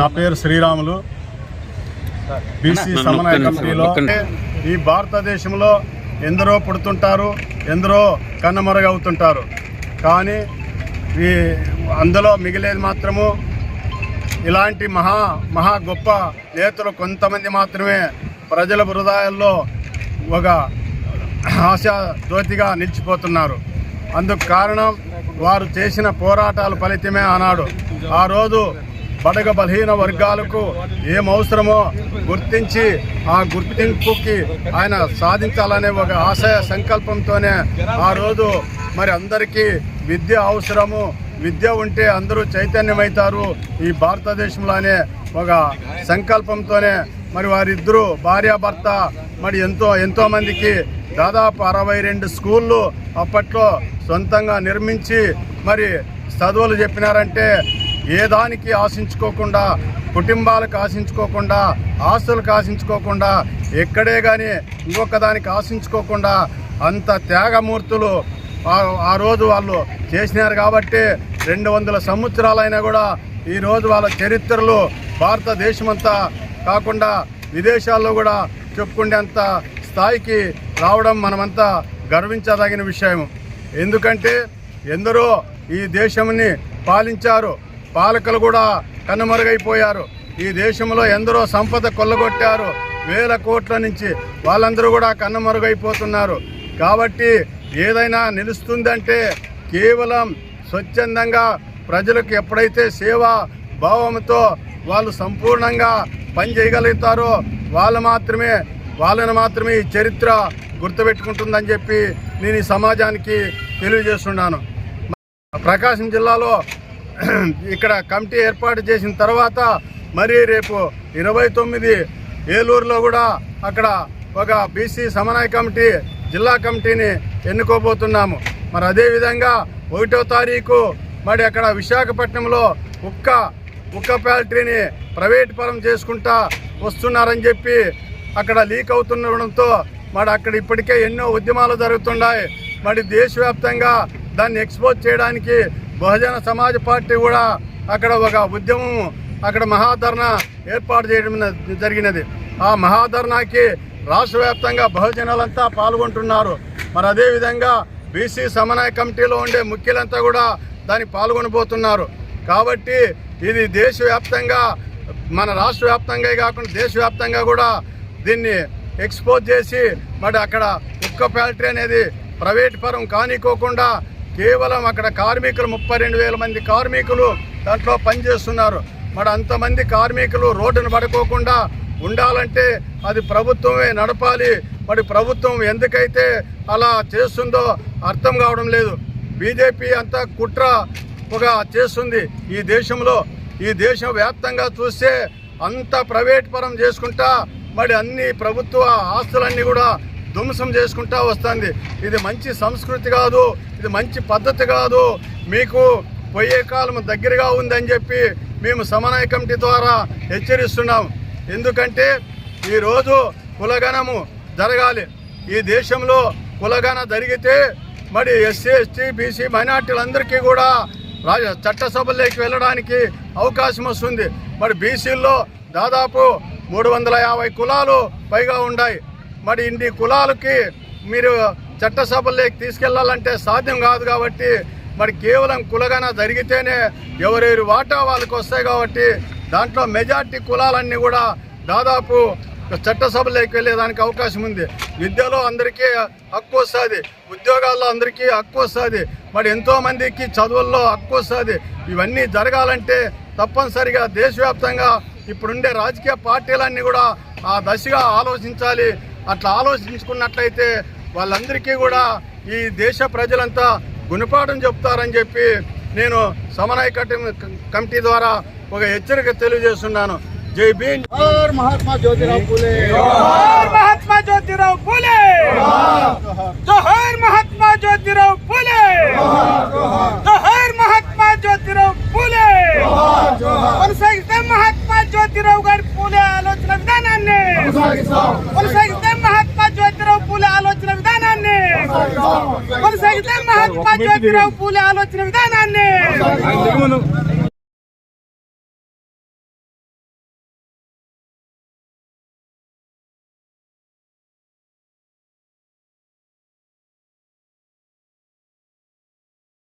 నా పేరు శ్రీరాములు. బీసీ సమన్వయ కమిటీలో. ఈ భారతదేశంలో ఎందరో పుడుతుంటారు ఎందరో కన్నుమరుగవుతుంటారు. కానీ ఈ అందులో మిగిలేది మాత్రము ఇలాంటి మహా మహా గొప్ప నేతలు కొంతమంది మాత్రమే ప్రజల హృదయాల్లో ఒక ఆశా జ్యోతిగా నిలిచిపోతున్నారు. అందుకు కారణం వారు చేసిన పోరాటాల ఫలితమే ఆనాడు. ఆ రోజు బడగ బలహీన వర్గాలకు ఏం అవసరమో గుర్తించి ఆ గుర్తింపుకి ఆయన సాధించాలనే ఒక ఆశయ సంకల్పంతోనే ఆ రోజు మరి అందరికీ విద్య అవసరము. విద్య ఉంటే అందరూ చైతన్యమవుతారు ఈ భారతదేశంలోనే ఒక సంకల్పంతోనే మరి వారిద్దరూ భార్యాభర్త మరి ఎంతో ఎంతోమందికి దాదాపు అరవై రెండు స్కూళ్ళు అప్పట్లో సొంతంగా నిర్మించి మరి చదువులు చెప్పినారంటే ఏ దానికి ఆశించుకోకుండా కుటుంబాలకు ఆశించుకోకుండా ఆస్తులకు ఆశించుకోకుండా ఎక్కడే కానీ ఇంకొక దానికి ఆశించుకోకుండా అంత త్యాగమూర్తులు ఆ- రోజు వాళ్ళు చేసినారు కాబట్టి రెండు వందల సంవత్సరాలైనా కూడా ఈరోజు వాళ్ళ చరిత్రలు భారతదేశమంతా కాకుండా విదేశాల్లో కూడా చెప్పుకునేంత స్థాయికి రావడం మనమంతా గర్వించదగిన విషయం. ఎందుకంటే ఎందరో ఈ దేశంని పాలించారు. పాలకులు కూడా కనుమరుగైపోయారు. ఈ దేశంలో ఎందరో సంపద కొల్లగొట్టారు. వేల కోట్ల నుంచి వాళ్ళందరూ కూడా కనుమరుగైపోతున్నారు. కాబట్టి ఏదైనా నిలుస్తుందంటే కేవలం స్వచ్ఛందంగా ప్రజలకు ఎప్పుడైతే సేవా భావంతో వాళ్ళు సంపూర్ణంగా పని చేయగలుగుతారో వాళ్ళు మాత్రమే వాళ్ళని మాత్రమే ఈ చరిత్ర గుర్తుపెట్టుకుంటుందని చెప్పి నేను ఈ సమాజానికి తెలియజేస్తున్నాను. ప్రకాశం జిల్లాలో ఇక్కడ కమిటీ ఏర్పాటు చేసిన తర్వాత మరి రేపు ఇరవై తొమ్మిది ఏలూరులో కూడా అక్కడ ఒక బీసీ సమన్వయ కమిటీ జిల్లా కమిటీని ఎన్నుకోబోతున్నాము. మరి అదేవిధంగా ఒకటో తారీఖు మరి అక్కడ విశాఖపట్నంలో ఉక్క ఉక్క ఫ్యాక్టరీని ప్రైవేట్ పరం చేసుకుంటా వస్తున్నారని చెప్పి అక్కడ లీక్ అవుతుండడంతో మరి అక్కడ ఇప్పటికే ఎన్నో ఉద్యమాలు జరుగుతున్నాయి. మరి దేశవ్యాప్తంగా దాన్ని ఎక్స్పోజ్ చేయడానికి బహుజన సమాజ్ పార్టీ కూడా అక్కడ ఒక ఉద్యమం అక్కడ మహాధర్ణ ఏర్పాటు చేయడం జరిగినది. ఆ మహాధర్నాకి రాష్ట్ర వ్యాప్తంగా బహుజనులంతా పాల్గొంటున్నారు. మరి అదేవిధంగా బీసీ సమన్వయ కమిటీలో ఉండే ముఖ్యులంతా కూడా దానికి పాల్గొనబోతున్నారు. కాబట్టి ఇది దేశవ్యాప్తంగా మన రాష్ట్ర వ్యాప్తంగా కాకుండా దేశవ్యాప్తంగా కూడా దీన్ని ఎక్స్పోజ్ చేసి మరి అక్కడ కుక్క ఫ్యాక్టరీ అనేది ప్రైవేట్ పరం కానికోకుండా కేవలం అక్కడ కార్మికులు ముప్పై రెండు వేల మంది కార్మికులు దాంట్లో పనిచేస్తున్నారు. మరి అంతమంది కార్మికులు రోడ్డును పడుకోకుండా ఉండాలంటే అది ప్రభుత్వమే నడపాలి. మరి ప్రభుత్వం ఎందుకైతే అలా చేస్తుందో అర్థం కావడం లేదు. బీజేపీ అంతా కుట్ర ఒక చేస్తుంది ఈ దేశంలో. ఈ దేశం వ్యాప్తంగా చూస్తే అంత ప్రైవేట్ పరం చేసుకుంటా మరి అన్ని ప్రభుత్వ ఆస్తులన్నీ కూడా ధ్వంసం చేసుకుంటా వస్తుంది. ఇది మంచి సంస్కృతి కాదు ఇది మంచి పద్ధతి కాదు. మీకు పోయే కాలం దగ్గరగా ఉందని చెప్పి మేము సమన్వయ కమిటీ ద్వారా హెచ్చరిస్తున్నాం. ఎందుకంటే ఈరోజు కులగణము జరగాలి. ఈ దేశంలో కులగణ జరిగితే మరి ఎస్సీ ఎస్టీ బీసీ మైనార్టీలందరికీ కూడా రాజ చట్టసభల్లోకి వెళ్ళడానికి అవకాశం వస్తుంది. మరి బీసీల్లో దాదాపు మూడు వందల యాభై కులాలు పైగా ఉన్నాయి. మరి ఇన్ని కులాలకి మీరు చట్టసభల్లోకి తీసుకెళ్ళాలంటే సాధ్యం కాదు కాబట్టి మరి కేవలం కులగన జరిగితేనే ఎవరెవరి వాటా వాళ్ళకి వస్తాయి కాబట్టి దాంట్లో మెజార్టీ కులాలన్నీ కూడా దాదాపు చట్టసభలోకి వెళ్ళేదానికి అవకాశం ఉంది. విద్యలో అందరికీ హక్కు వస్తుంది ఉద్యోగాల్లో అందరికీ హక్కు వస్తుంది మరి ఎంతోమందికి చదువుల్లో హక్కు వస్తుంది. ఇవన్నీ జరగాలంటే తప్పనిసరిగా దేశవ్యాప్తంగా ఇప్పుడుండే రాజకీయ పార్టీలన్నీ కూడా ఆ దశగా ఆలోచించాలి అట్లా ఆలోచించుకున్నట్లయితే వాళ్ళందరికీ కూడా ఈ దేశ ప్రజలంతా గుణపాఠం చెప్తారని చెప్పి నేను సమన్వయ కమిటీ ద్వారా ఒక హెచ్చరిక తెలియజేస్తున్నాను. జై భీమ్. మహాత్మా జ్యోతిరావు పూలే. మహాత్మా జ్యోతిరావు పూలే. మహాత్మా జ్యోతిరావు పూలే. కొనసాగితే మహాత్మా జ్యోతిరావు పూలే ఆలోచన విధానాన్ని